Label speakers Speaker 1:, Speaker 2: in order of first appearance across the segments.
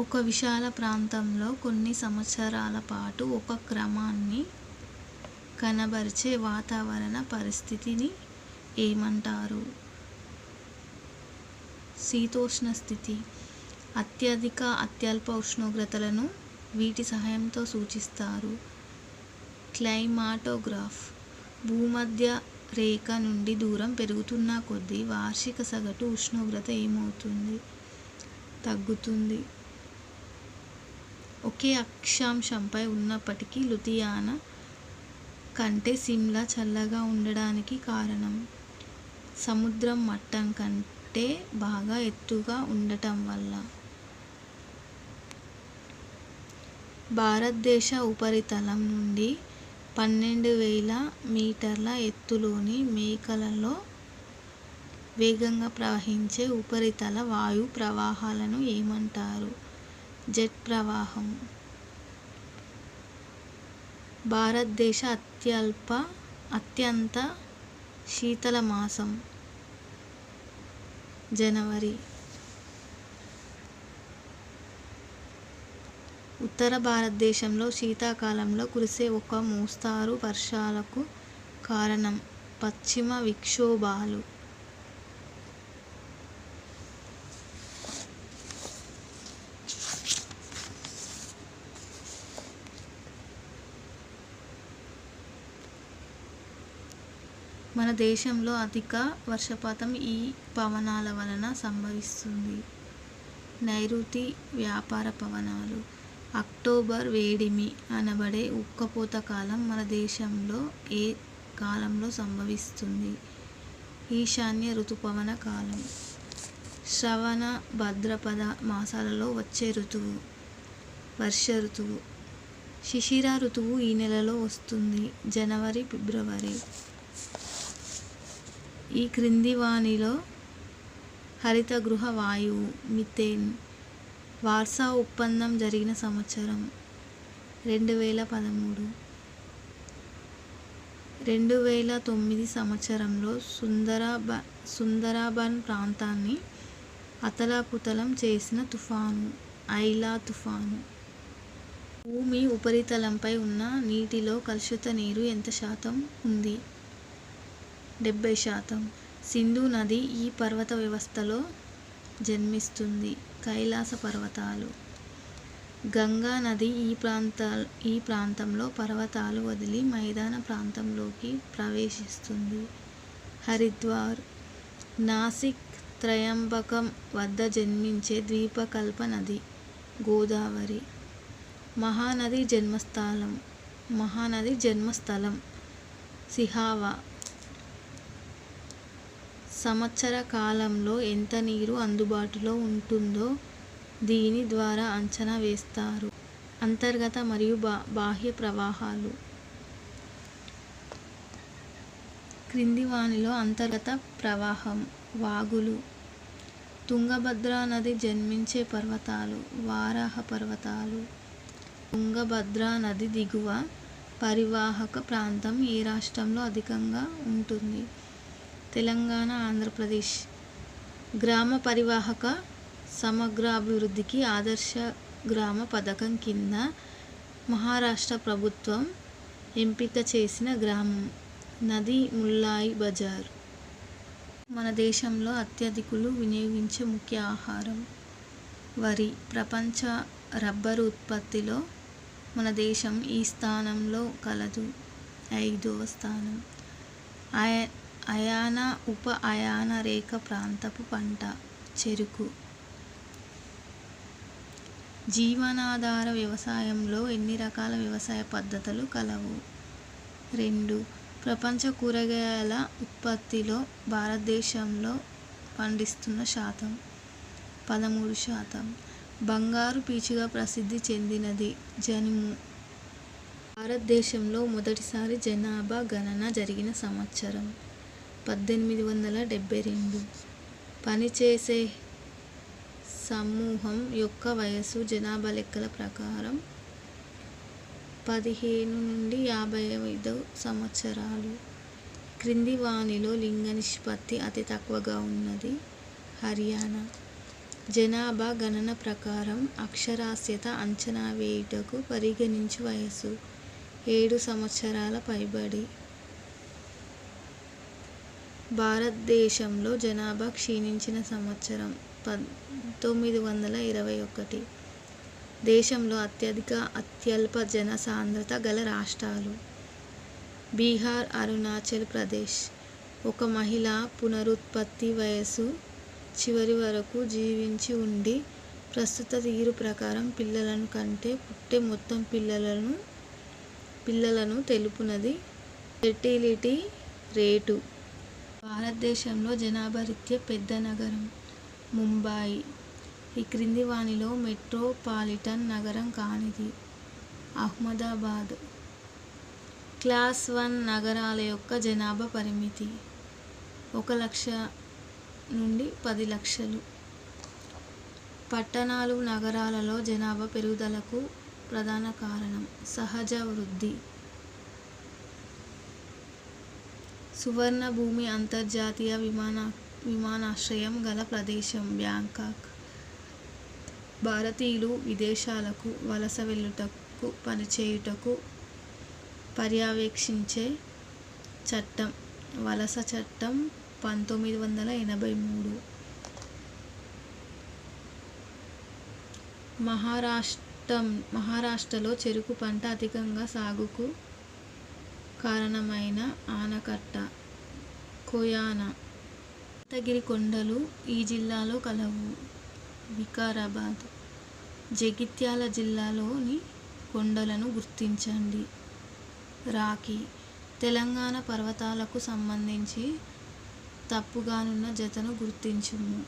Speaker 1: ఒక విశాల ప్రాంతంలో కొన్ని సంవత్సరాల పాటు ఒక క్రమాన్ని కనబరిచే వాతావరణ పరిస్థితిని ఏమంటారు? శీతోష్ణ స్థితి. అత్యధిక, అత్యల్ప ఉష్ణోగ్రతలను వీటి సహాయంతో సూచిస్తారు. క్లైమాటోగ్రాఫ్. భూమధ్య రేఖ నుండి దూరం పెరుగుతున్న కొద్దీ వార్షిక సగటు ఉష్ణోగ్రత ఏమవుతుంది? తగ్గుతుంది. ఒకే అక్షాంశంపై ఉన్నప్పటికీ లూథియానా కంటే సిమ్లా చల్లగా ఉండడానికి కారణం? సముద్రం మట్టం కంటే బాగా ఎత్తుగా ఉండటం వల్ల. భారతదేశ ఉపరితలం నుండి పన్నెండు వేల మీటర్ల ఎత్తులోని మేకలలో వేగంగా ప్రవహించే ఉపరితల వాయు ప్రవాహాలను ఏమంటారు? జెట్ ప్రవాహం. భారతదేశ అత్యల్ప, అత్యంత శీతల మాసం? జనవరి. ఉత్తర భారతదేశంలో శీతాకాలంలో కురిసే ఒక మోస్తరు వర్షాలకు కారణం? పశ్చిమ విక్షోభాలు. మన దేశంలో అధిక వర్షపాతం ఈ పవనాల వలన సంభవిస్తుంది. నైరుతి వ్యాపార పవనాలు. అక్టోబర్ వేడిమి అనబడే ఉక్కపోత కాలం మన దేశంలో ఏ కాలంలో సంభవిస్తుంది? ఈశాన్య ఋతుపవన కాలం. శ్రవణ, భద్రపద మాసాలలో వచ్చే ఋతువు వర్ష ఋతువు శిశిర ఋతువు ఈ నెలలో వస్తుంది. జనవరి ఫిబ్రవరి. ఈ క్రింది వానిలో హరితగృహ వాయువు మిథేన్ వార్సా ఒప్పందం జరిగిన సంవత్సరం? రెండు వేల పదమూడు. రెండు వేల తొమ్మిది సంవత్సరంలో సుందరబన్ ప్రాంతాన్ని అతలాకుతలం చేసిన తుఫాను? ఐలా తుఫాను. భూమి ఉపరితలంపై ఉన్న నీటిలో కలుషిత నీరు ఎంత శాతం ఉంది? డెబ్బై శాతం. సింధు నది ఈ పర్వత వ్యవస్థలో జన్మిస్తుంది. కైలాస పర్వతాలు. గంగా నది ఈ ప్రాంత ఈ ప్రాంతంలో పర్వతాలు వదిలి మైదాన ప్రాంతంలోకి ప్రవేశిస్తుంది. హరిద్వార్. నాసిక్, త్రయంబకం వద్ద జన్మించే ద్వీపకల్ప నది. గోదావరి. మహానది జన్మస్థలం మహానది జన్మస్థలం సిహావా. సంవత్సర కాలంలో ఎంత నీరు అందుబాటులో ఉంటుందో దీని ద్వారా అంచనా వేస్తారు. అంతర్గత మరియు బా బాహ్య ప్రవాహాలు. క్రింది వానిలో అంతర్గత ప్రవాహం వాగులు. తుంగభద్ర నది జన్మించే పర్వతాలు? వారాహ పర్వతాలు. తుంగభద్ర నది దిగువ పరివాహక ప్రాంతం ఏ రాష్ట్రంలో అధికంగా ఉంటుంది? తెలంగాణ ఆంధ్రప్రదేశ్. గ్రామ పరివాహక సమగ్రాభివృద్ధికి ఆదర్శ గ్రామ పథకం కింద మహారాష్ట్ర ప్రభుత్వం ఎంపిక చేసిన గ్రామం? నది ముల్లాయి బజార్. మన దేశంలో అత్యధికులు వినియోగించే ముఖ్య ఆహారం? వరి. ప్రపంచ రబ్బరు ఉత్పత్తిలో మన దేశం ఈ స్థానంలో కలదు? ఐదవ స్థానం. అయాన, ఉప అయాన రేఖ ప్రాంతపు పంట? చెరుకు జీవనాధార వ్యవసాయంలో ఎన్ని రకాల వ్యవసాయ పద్ధతులు కలవు? రెండు. ప్రపంచ కూరగాయల ఉత్పత్తిలో భారతదేశంలో పండిస్తున్న శాతం? పదమూడు శాతం. బంగారు పీచుగా ప్రసిద్ధి చెందినది? జనుము. భారతదేశంలో మొదటిసారి జనాభా గణన జరిగిన సంవత్సరం? పద్దెనిమిది వందల డెబ్బై రెండు. పనిచేసే సమూహం యొక్క వయస్సు జనాభా లెక్కల ప్రకారం పదిహేను నుండి యాభై ఐదు సంవత్సరాలు. క్రింది వాణిలో లింగ నిష్పత్తి అతి తక్కువగా ఉన్నది? హర్యానా. జనాభా గణన ప్రకారం అక్షరాస్యత అంచనా వేయుటకు పరిగణించు వయసు ఏడు సంవత్సరాల పైబడి. భారతదేశంలో జనాభా క్షీణించిన సంవత్సరం పంతొమ్మిది వందల ఇరవై ఒకటి. దేశంలో అత్యధిక, అత్యల్ప జన సాంద్రత గల రాష్ట్రాలు బీహార్ అరుణాచల్ ప్రదేశ్. ఒక మహిళ పునరుత్పత్తి వయసు చివరి వరకు జీవించి ఉండి, ప్రస్తుత తీరు ప్రకారం పిల్లలను కంటే పుట్టే మొత్తం పిల్లలను పిల్లలను తెలుపునది ఫెర్టిలిటీ రేటు. భారతదేశంలో జనాభా రీత్యా పెద్ద నగరం ముంబాయి. ఈ క్రింది వానిలో మెట్రోపాలిటన్ నగరం కానిది అహ్మదాబాద్. క్లాస్ వన్ నగరాల యొక్క జనాభా పరిమితి ఒక లక్ష నుండి పది లక్షలు. పట్టణాలు, నగరాలలో జనాభా పెరుగుదలకు ప్రధాన కారణం సహజ వృద్ధి. సువర్ణభూమి అంతర్జాతీయ విమానాశ్రయం గల ప్రదేశం బ్యాంకాక్. భారతీయులు విదేశాలకు వలస వెళ్ళుటకు, పనిచేయుటకు పర్యవేక్షించే చట్టం వలస చట్టం పంతొమ్మిది వందల ఎనభై మూడు. మహారాష్ట్రలో చెరుకు పంట అధికంగా సాగుకు కారణమైన ఆనకట్ట కోయనా. దత్తగిరి కొండలు ఈ జిల్లాలో కలవు. వికారాబాద్, జగిత్యాల జిల్లాలోని కొండలను గుర్తించండి. రాఖీ తెలంగాణ పర్వతాలకు సంబంధించి తప్పుగానున్న జతను గుర్తించుము.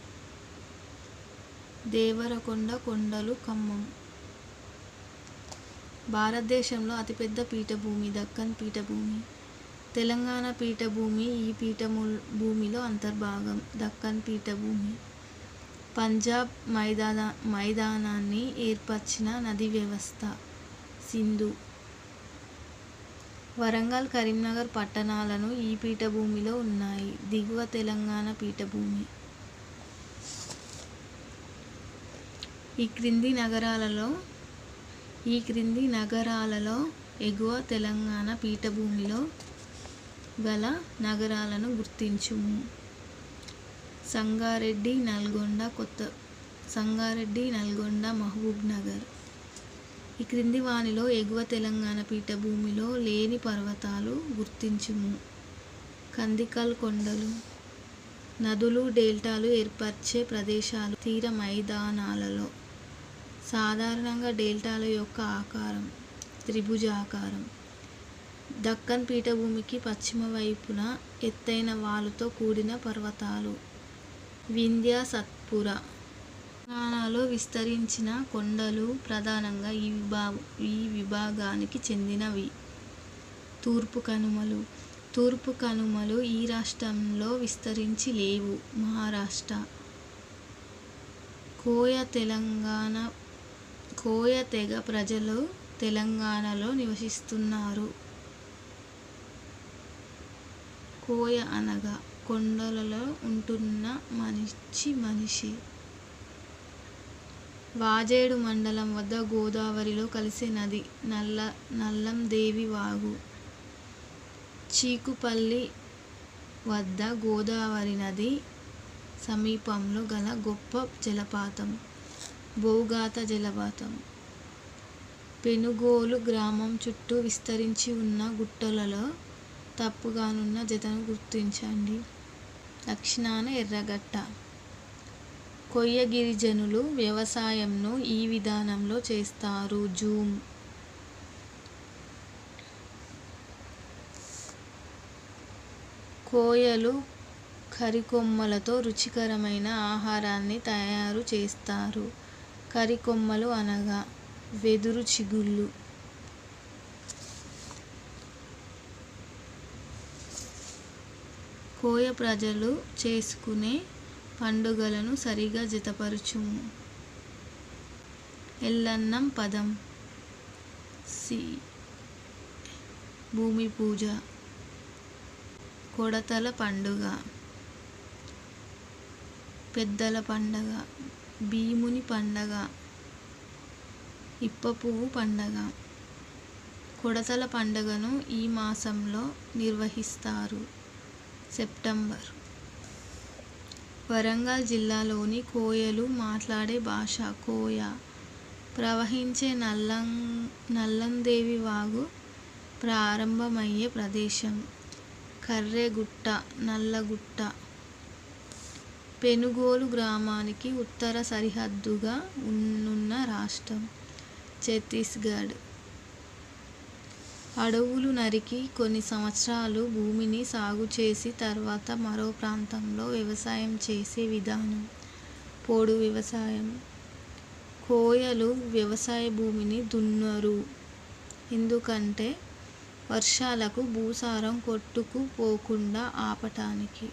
Speaker 1: దేవరకొండ కొండలు ఖమ్మం. భారతదేశంలో అతిపెద్ద పీఠభూమి దక్కన్ పీఠభూమి. తెలంగాణ పీఠభూమి ఈ పీఠము భూమిలో అంతర్భాగం దక్కన్ పీఠభూమి. పంజాబ్ మైదానాన్ని ఏర్పరచిన నది వ్యవస్థ సింధు. వరంగల్, కరీంనగర్ పట్టణాలను ఈ పీఠభూమిలో ఉన్నాయి. దిగువ తెలంగాణ పీఠభూమి. ఈ క్రింది నగరాలలో ఈ క్రింది నగరాలలో ఎగువ తెలంగాణ పీఠభూమిలో గల నగరాలను గుర్తించుము. సంగారెడ్డి, నల్గొండ, కొత్త సంగారెడ్డి మహబూబ్ నగర్. ఈ క్రింది వానిలో ఎగువ తెలంగాణ పీఠభూమిలో లేని పర్వతాలు గుర్తించుము. కందికల్ కొండలు. నదులు, డెల్టాలు ఏర్పరిచే ప్రదేశాలు తీర మైదానాలలో. సాధారణంగా డెల్టాల యొక్క ఆకారం త్రిభుజ ఆకారం దక్కన్ పీఠభూమికి పశ్చిమ వైపున ఎత్తైన వాలుతో కూడిన పర్వతాలు వింధ్య, సత్పురా. తెలంగాణలో విస్తరించిన కొండలు ప్రధానంగా ఈ విభాగానికి చెందినవి. తూర్పు కనుమలు. తూర్పు కనుమలు ఈ రాష్ట్రంలో విస్తరించి లేవు. మహారాష్ట్ర. కోయ తెలంగాణ కోయ తెగ ప్రజలు తెలంగాణలో నివసిస్తున్నారు. కోయ అనగా కొండలలో ఉంటున్న మంచి మనిషి. వాజేడు మండలం వద్ద గోదావరిలో కలిసే నది నల్ల నల్లం దేవి వాగు. చీకుపల్లి వద్ద గోదావరి నది సమీపంలో గల గొప్ప జలపాతం బొగత జలపాతం. పెనుగోలు గ్రామం చుట్టూ విస్తరించి ఉన్న గుట్టలలో తప్పుగానున్న జతను గుర్తించండి. దక్షిణాన ఎర్రగట్ట. కొయ్యగిరిజనులు గిరిజనులు వ్యవసాయంను ఈ విధానంలో చేస్తారు. జూమ్ కోయలు కరికొమ్మలతో రుచికరమైన ఆహారాన్ని తయారు చేస్తారు. కరికొమ్మలు అనగా వెదురు చిగుళ్ళు. కోయ ప్రజలు చేసుకునే పండుగలను సరిగా జతపరచుము. ఎల్లన్నం పదం సి. భూమి పూజ కొడతల పండుగ. పెద్దల పండగ. భీముని పండగ ఇప్పపువ్వు పండగ. కొడతల పండగను ఈ మాసంలో నిర్వహిస్తారు. సెప్టెంబర్. వరంగల్ జిల్లాలోని కోయలు మాట్లాడే భాష కోయ. ప్రవహించే నల్లం నల్లందేవి వాగు ప్రారంభమయ్యే ప్రదేశం. కర్రెగుట్ట నల్లగుట్ట పెనుగోలు గ్రామానికి ఉత్తర సరిహద్దుగా ఉన్నున్న రాష్ట్రం ఛత్తీస్గఢ్. అడవులు నరికి కొన్ని సంవత్సరాలు భూమిని సాగు చేసి తర్వాత మరో ప్రాంతంలో వ్యవసాయం చేసే విధానం పోడు వ్యవసాయం. కోయలు వ్యవసాయ భూమిని దున్నరు. ఎందుకంటే వర్షాలకు భూసారం కొట్టుకుపోకుండా ఆపటానికి.